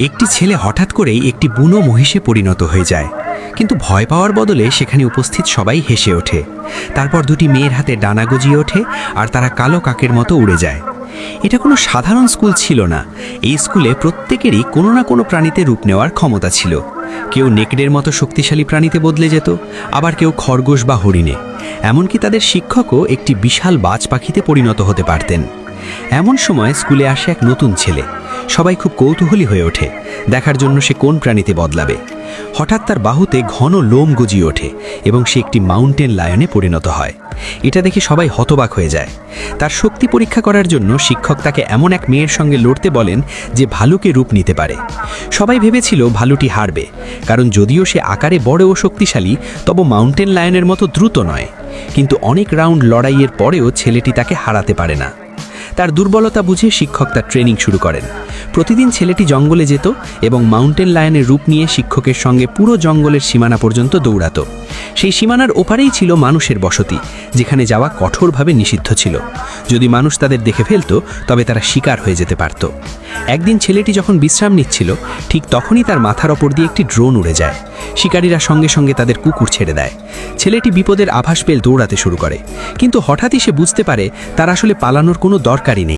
একটি ছেলে হঠাৎ করেই একটি বুনো মহিষে পরিণত হয়ে যায়। কিন্তু ভয় পাওয়ার বদলে সেখানে উপস্থিত সবাই হেসে ওঠে। তারপর দুটি মেয়ের হাতে ডানা গজিয়ে ওঠে আর তারা কালো কাকের মতো উড়ে যায়। এটা কোনো সাধারণ স্কুল ছিল না। এই স্কুলে প্রত্যেকেরই কোনো না কোনো প্রাণীতে রূপ নেওয়ার ক্ষমতা ছিল। কেউ নেকড়ের মতো শক্তিশালী প্রাণীতে বদলে যেত, আবার কেউ খরগোশ বা হরিণে। এমনকি তাদের শিক্ষকও একটি বিশাল বাজ পাখিতে পরিণত হতে পারতেন। এমন সময় স্কুলে আসে এক নতুন ছেলে। সবাই খুব কৌতূহলী হয়ে ওঠে। দেখার জন্য সে কোন প্রাণীতে বদলাবে? হঠাৎ তার বাহুতে ঘন লোম গজিয়ে ওঠে এবং সে একটি মাউন্টেন লায়নে পরিণত হয়। এটা দেখে সবাই হতবাক হয়ে যায়। তার শক্তি পরীক্ষা করার জন্য শিক্ষক তাকে এমন এক মেয়ের সঙ্গে লড়তে বলেন যে ভালুকে রূপ নিতে পারে। সবাই ভেবেছিল ভালুটি হারবে, কারণ যদিও সে আকারে বড় ও শক্তিশালী, তবে মাউন্টেন লায়নের মতো দ্রুত নয়। কিন্তু অনেক রাউন্ড লড়াইয়ের পরেও ছেলেটি তাকে হারাতে পারে না। তার দুর্বলতা বুঝে শিক্ষক তার ট্রেনিং শুরু করেন। প্রতিদিন ছেলেটি জঙ্গলে যেত এবং মাউন্টেন লায়নের রূপ নিয়ে শিক্ষকের সঙ্গে পুরো জঙ্গলের সীমানা পর্যন্ত দৌড়াত। সেই সীমানার ওপারেই ছিল মানুষের বসতি, যেখানে যাওয়া কঠোরভাবে নিষিদ্ধ ছিল। যদি মানুষ তাদের দেখে ফেলত, তবে তারা শিকার হয়ে যেতে পারত। একদিন ছেলেটি যখন বিশ্রাম নিচ্ছিল, ঠিক তখনই তার মাথার ওপর দিয়ে একটি ড্রোন উড়ে যায়। শিকারীরা সঙ্গে সঙ্গে তাদের কুকুর ছেড়ে দেয়। ছেলেটি বিপদের আভাস পেল দৌড়াতে শুরু করে। কিন্তু হঠাৎই সে বুঝতে পারে তার আসলে পালানোর কোনো দরকারই নেই।